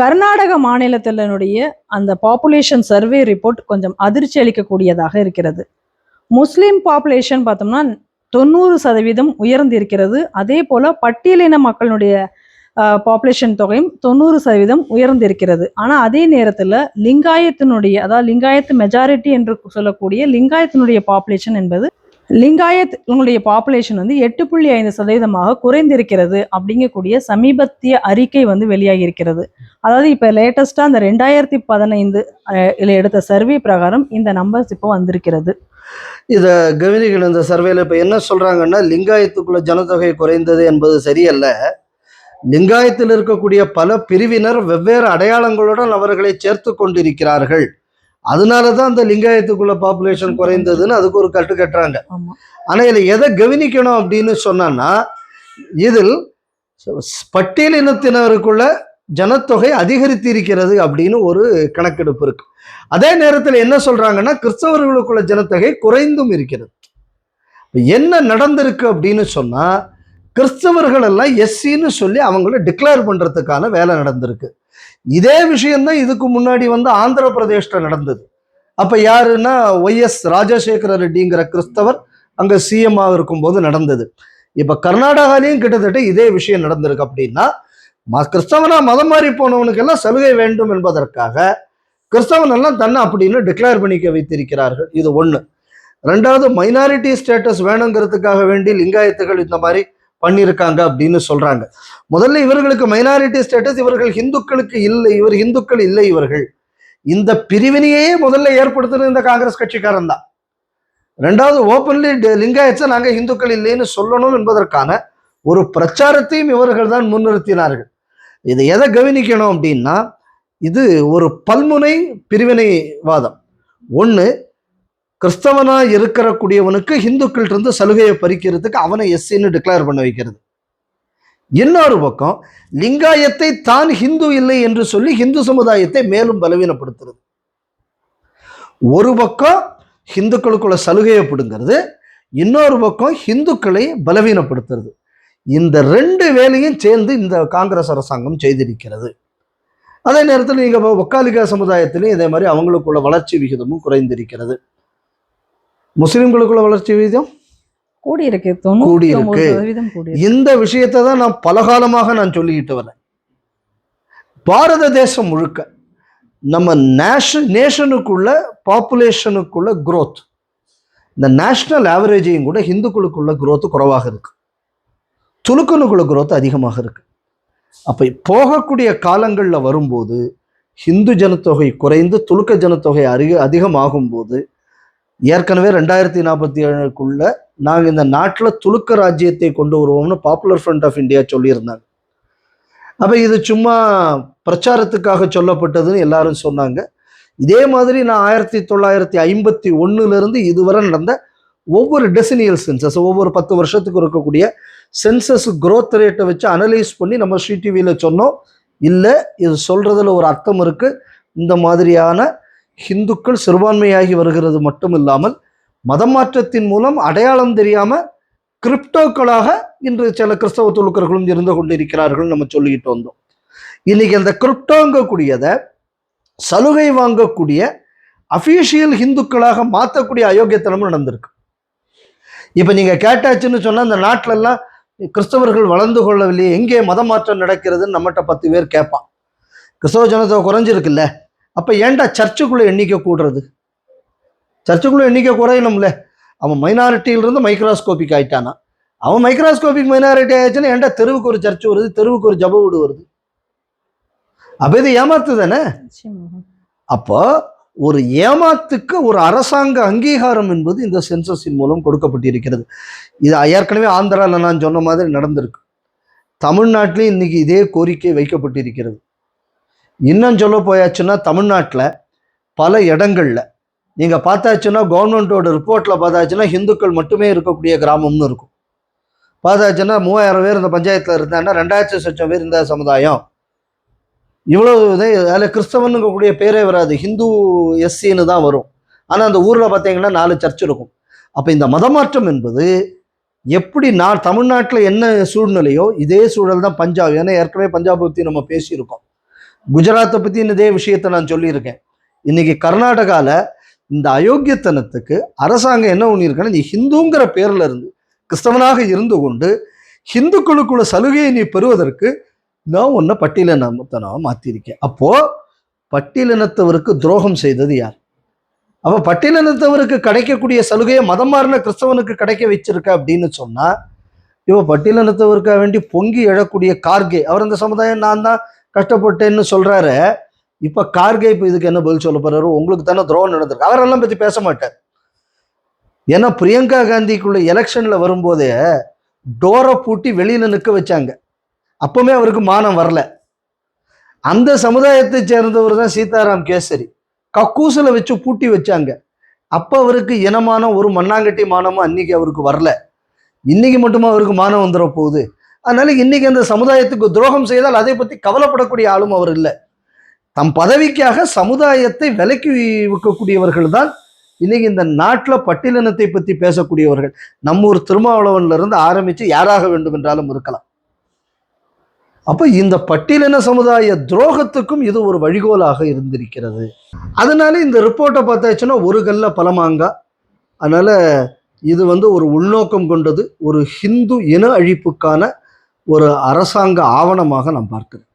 கர்நாடக மாநிலத்தினுடைய அந்த population survey report கொஞ்சம் அதிர்ச்சி அளிக்கக்கூடியதாக இருக்கிறது. முஸ்லீம் பாப்புலேஷன் பார்த்தோம்னா தொண்ணூறு சதவீதம் உயர்ந்திருக்கிறது. அதே போல் பட்டியலின மக்களுடைய பாப்புலேஷன் தொகையும் தொண்ணூறு சதவீதம் உயர்ந்திருக்கிறது. ஆனால் அதே நேரத்தில் லிங்காயத்தினுடைய அதாவது லிங்காயத்து மெஜாரிட்டி என்று சொல்லக்கூடிய லிங்காயத்தினுடைய பாப்புலேஷன் என்பது லிங்காயத் உங்களுடைய பாப்புலேஷன் வந்து எட்டு புள்ளி ஐந்து சதவீதமாக குறைந்திருக்கிறது அப்படிங்கக்கூடிய சமீபத்திய அறிக்கை வந்து வெளியாகி இருக்கிறது அதாவது இப்போ லேட்டஸ்டா அந்த ரெண்டாயிரத்தி பதினைந்து எடுத்த சர்வே பிரகாரம் இந்த நம்பர்ஸ் இப்போ வந்திருக்கிறது. இதை கவினிகள் இந்த சர்வேல இப்போ என்ன சொல்றாங்கன்னா லிங்காயத்துக்குள்ள ஜனத்தொகை குறைந்தது என்பது சரியல்ல. லிங்காயத்தில் இருக்கக்கூடிய பல பிரிவினர் வெவ்வேறு அடையாளங்களுடன் அவர்களை சேர்த்து கொண்டிருக்கிறார்கள். அதனால தான் அந்த லிங்காயத்துக்குள்ள பாப்புலேஷன் குறைந்ததுன்னு அதுக்கு ஒரு கட்டு கட்டுறாங்க. ஆமா. ஆனா இதுல எதை கவனிக்கணும் அப்படின்னு சொன்னான்னா இதில் பட்டியலினத்தினருக்குள்ள ஜனத்தொகை அதிகரித்து இருக்கிறது அப்படின்னு ஒரு கணக்கெடுப்பு இருக்கு. அதே நேரத்தில் என்ன சொல்றாங்கன்னா கிறிஸ்தவர்களுக்குள்ள ஜனத்தொகை குறைந்தும் இருக்கிறது. என்ன நடந்திருக்கு அப்படின்னு சொன்னா கிறிஸ்தவர்கள் எல்லாம் எஸ்சின்னு சொல்லி அவங்கள டிக்ளேர் பண்றதுக்கான வேலை நடந்திருக்கு. இதே விஷயம்தான் இதுக்கு முன்னாடி வந்து ஆந்திர பிரதேஷ்ல நடந்தது. அப்ப யாருன்னா ஒய்எஸ் ராஜசேகர ரெட்டிங்கிற கிறிஸ்தவர் அங்க சிஎம் இருக்கும்போது நடந்தது. இப்ப கர்நாடகாலையும் கிட்டத்தட்ட இதே விஷயம் நடந்திருக்கு அப்படின்னா ம- கிறிஸ்தவனா மதம் மாறி போனவனுக்கெல்லாம் சலுகை வேண்டும் என்பதற்காக கிறிஸ்தவன் எல்லாம் தன்னை அப்படின்னு டிக்ளேர் பண்ணிக்க வைத்திருக்கிறார்கள். இது ஒன்று ரெண்டாவது மைனாரிட்டி ஸ்டேட்டஸ் வேணுங்கிறதுக்காக வேண்டி லிங்காயத்துகள் இந்த மாதிரி பண்ணியிருக்காங்க அப்படின்னு சொல்றாங்க. முதல்ல இவர்களுக்கு மைனாரிட்டி ஸ்டேட்டஸ் இவர்கள் ஹிந்துக்களுக்கு இல்லை இவர் ஹிந்துக்கள் இல்லை இவர்கள். இந்த பிரிவினையே முதல்ல ஏற்படுத்துறது இந்த காங்கிரஸ் கட்சிக்காரன் தான். ரெண்டாவது ஓப்பன்லி லிங்காயத்தை நாங்க ஹிந்துக்கள் இல்லைன்னு சொல்லணும் என்பதற்கான ஒரு பிரச்சாரத்தையும் இவர்கள் தான் முன்னிறுத்தினார்கள். இதை எதை கவனிக்கணும் அப்படின்னா இது ஒரு பல்முனை பிரிவினைவாதம். ஒன்று கிறிஸ்தவனா இருக்கிறக்கூடியவனுக்கு கூடியவனுக்கு இருந்து சலுகையை பறிக்கிறதுக்கு அவனை எஸ்சின்னு டிக்ளேர் பண்ண வைக்கிறது. இன்னொரு பக்கம் லிங்காயத்தை தான் ஹிந்து இல்லை என்று சொல்லி ஹிந்து சமுதாயத்தை மேலும் பலவீனப்படுத்துறது. ஒரு பக்கம் ஹிந்துக்களுக்குள்ள சலுகையை பிடுங்கிறது இன்னொரு பக்கம் ஹிந்துக்களை பலவீனப்படுத்துறது. இந்த ரெண்டு வேலையும் சேர்ந்து இந்த காங்கிரஸ் அரசாங்கம் செய்திருக்கிறது. அதே நேரத்தில் நீங்கள் ஒக்காலிகா சமுதாயத்திலையும் இதே மாதிரி அவங்களுக்குள்ள வளர்ச்சி விகிதமும் குறைந்திருக்கிறது. முஸ்லிம்களுக்குள்ள வளர்ச்சி விகிதம் கூடி இருக்கு கூடி தொண்ணூத்தி இருக்கு. ஒன்பது சதவீதம் கூடி இருக்கு. இந்த விஷயத்தை தான் நான் பலகாலமாக நான் சொல்லிக்கிட்டு வரேன். பாரத தேசம் முழுக்க நம்ம நேஷன் நேஷனுக்குள்ள பாப்புலேஷனுக்குள்ள growth. இந்த நேஷனல் ஆவரேஜையும் கூட ஹிந்துக்களுக்குள்ள growth குறைவாக இருக்கு. துலுக்கனுக்குள்ள growth அதிகமாக இருக்கு. அப்போ போகக்கூடிய காலங்களில் வரும்போது ஹிந்து ஜனத்தொகை குறைந்து துலுக்க ஜனத்தொகை அதிக அதிகமாகும் போது ஏற்கனவே ரெண்டாயிரத்தி நாற்பத்தி ஏழுக்குள்ள நாங்கள் இந்த நாட்டில் துலுக்க ராஜ்யத்தை கொண்டு வருவோம்னு பாப்புலர் ஃப்ரண்ட் ஆஃப் இந்தியா சொல்லியிருந்தாங்க. அப்போ இது சும்மா பிரச்சாரத்துக்காக சொல்லப்பட்டதுன்னு எல்லாரும் சொன்னாங்க. இதே மாதிரி நான் ஆயிரத்தி தொள்ளாயிரத்தி ஐம்பத்தி ஒன்றுலேருந்து இதுவரை நடந்த ஒவ்வொரு டெசினியல் சென்சஸ் ஒவ்வொரு பத்து வருஷத்துக்கு இருக்கக்கூடிய சென்சஸ் க்ரோத் ரேட்டை வச்சு அனலைஸ் பண்ணி நம்ம ஸ்ரீ டிவியில் சொன்னோம். இல்லை இது சொல்கிறதுல ஒரு அர்த்தம் இருக்கு. இந்த மாதிரியான ஹிந்துக்கள் சிறுபான்மையாகி வருகிறது மட்டும் இல்லாமல் மதம் மாற்றத்தின் மூலம் அடையாளம் தெரியாமல் கிரிப்டோக்களாக இன்று சில கிறிஸ்தவ துலுக்கர்களும் இருந்து கொண்டிருக்கிறார்கள் நம்ம சொல்லிக்கிட்டு வந்தோம். இன்னைக்கு அந்த கிரிப்டோங்கக்கூடியதை சலுகை வாங்கக்கூடிய அஃபீஷியல் ஹிந்துக்களாக மாற்றக்கூடிய அயோக்கியத்தனமும் நடந்திருக்கு. இப்போ நீங்கள் கேட்டாச்சுன்னு சொன்னால் இந்த நாட்டிலெல்லாம் கிறிஸ்தவர்கள் வளர்ந்து கொள்ளவில்லையே எங்கே மதமாற்றம் நடக்கிறதுன்னு நம்மகிட்ட பத்து பேர் கேட்பான். கிறிஸ்தவ ஜனத்தொகை குறைஞ்சிருக்குல்ல? அப்ப ஏன்டா சர்ச்சுக்குள்ள எண்ணிக்கை கூடுறது? சர்ச்சுக்குள்ள எண்ணிக்கை குறையணும்ல. அவன் மைனாரிட்டியிலிருந்து மைக்ரோஸ்கோபிக் ஆயிட்டானா? அவன் மைக்ரோஸ்கோபிக் மைனாரிட்டி ஆயிடுச்சுன்னா ஏன்டா தெருவுக்கு ஒரு சர்ச் வருது தெருவுக்கு ஒரு ஜப வீடு வருது? அப்ப இது ஏமாத்து தானே. அப்போ ஒரு ஏமாத்துக்கு ஒரு அரசாங்க அங்கீகாரம் என்பது இந்த சென்சஸின் மூலம் கொடுக்கப்பட்டிருக்கிறது. இது ஏற்கனவே ஆந்திராவில் நான் சொன்ன மாதிரி நடந்திருக்கு. தமிழ்நாட்டிலையும் இன்னைக்கு இதே கோரிக்கை வைக்கப்பட்டிருக்கிறது. இன்னும் சொல்ல போயாச்சுன்னா தமிழ்நாட்டில் பல இடங்களில். நீங்கள் பார்த்தாச்சுன்னா கவர்மெண்ட்டோட ரிப்போர்ட்டில் பார்த்தாச்சுன்னா ஹிந்துக்கள் மட்டுமே இருக்கக்கூடிய கிராமம்னு இருக்கும். பார்த்தாச்சுன்னா மூவாயிரம் பேர் இந்த பஞ்சாயத்தில் இருந்தாங்கன்னா ரெண்டாயிரத்தி லட்சம் பேர் இந்த சமுதாயம். இவ்வளவு இது அதில் கிறிஸ்தவனுங்கக்கூடிய பேரே வராது. ஹிந்து எஸ்சின்னு தான் வரும். ஆனால் அந்த ஊரில் பார்த்தீங்கன்னா நாலு சர்ச் இருக்கும். அப்போ இந்த மதமாற்றம் என்பது எப்படி நான் தமிழ்நாட்டில் என்ன சூழ்நிலையோ இதே சூழல் தான் பஞ்சாப். ஏன்னா ஏற்கனவே பஞ்சாப் பற்றி நம்ம பேசியிருக்கோம். குஜராத்தை பத்தி இதே விஷயத்தை நான் சொல்லியிருக்கேன். இன்னைக்கு கர்நாடகாவில் இந்த அயோக்கியத்தனத்துக்கு அரசாங்கம் என்ன பண்ணியிருக்காங்கன்னா நீ ஹிந்துங்கிற பேரில் இருந்து கிறிஸ்தவனாக இருந்து கொண்டு ஹிந்துக்களுக்குள்ள சலுகையை நீ பெறுவதற்கு நான் உன்னை பட்டியலினத்தனாக மாற்றியிருக்கேன் அப்போது பட்டியலினத்தவருக்கு துரோகம் செய்தது யார்? அப்போ பட்டியலினத்தவருக்கு கிடைக்கக்கூடிய சலுகையை மதம் மாறின கிறிஸ்தவனுக்கு கிடைக்க வச்சிருக்க அப்படின்னு சொன்னால் இப்போ பட்டியலினத்தவருக்காக வேண்டி பொங்கி எழக்கூடிய கார்கே அவர் அந்த சமுதாயம் நான் தான் கஷ்டப்பட்டேன்னு சொல்கிறாரு இப்போ கார்கே இப்போ இதுக்கு என்ன பதில் சொல்ல போகிறாரு உங்களுக்கு தானே துரோகம் நடந்திருக்கு. அவரெல்லாம் பற்றி பேச மாட்டார். ஏன்னா பிரியங்கா காந்திக்குள்ள எலெக்ஷனில் வரும்போதே டோரை பூட்டி வெளியில் நிற்க வச்சாங்க. அப்போவுமே அவருக்கு மானம் வரல. அந்த சமுதாயத்தை சேர்ந்தவர் தான் சீதாராம் கேசரி. கக்கூசில் வச்சு பூட்டி வச்சாங்க. அப்போ அவருக்கு இனமான ஒரு மண்ணாங்கட்டி மானமும் அன்னைக்கு அவருக்கு வரல. இன்னைக்கு மட்டுமா அவருக்கு மானம் வந்துட போகுது? அதனால இன்னைக்கு அந்த சமுதாயத்துக்கு துரோகம் செய்தால் அதை பற்றி கவலைப்படக்கூடிய ஆளும் அவர் இல்லை. தம் பதவிக்காக சமுதாயத்தை விலக்கி வைக்கக்கூடியவர்கள் தான் இன்னைக்கு இந்த நாட்டில் பட்டியலினத்தை பற்றி பேசக்கூடியவர்கள். நம்ம ஒரு திருமாவளவன்ல இருந்து யாராக வேண்டும் என்றாலும் இருக்கலாம். அப்போ இந்த பட்டியலின சமுதாய துரோகத்துக்கும் இது ஒரு வழிகோலாக இருந்திருக்கிறது. அதனால இந்த ரிப்போர்ட்டை பார்த்தாச்சுன்னா ஒரு கல்ல பலமாங்கா அதனால் இது வந்து ஒரு உள்நோக்கம் கொண்டது ஒரு ஹிந்து இன அழிப்புக்கான ஒரு அரசாங்க ஆவணமாக நாம் பார்க்கிறோம்.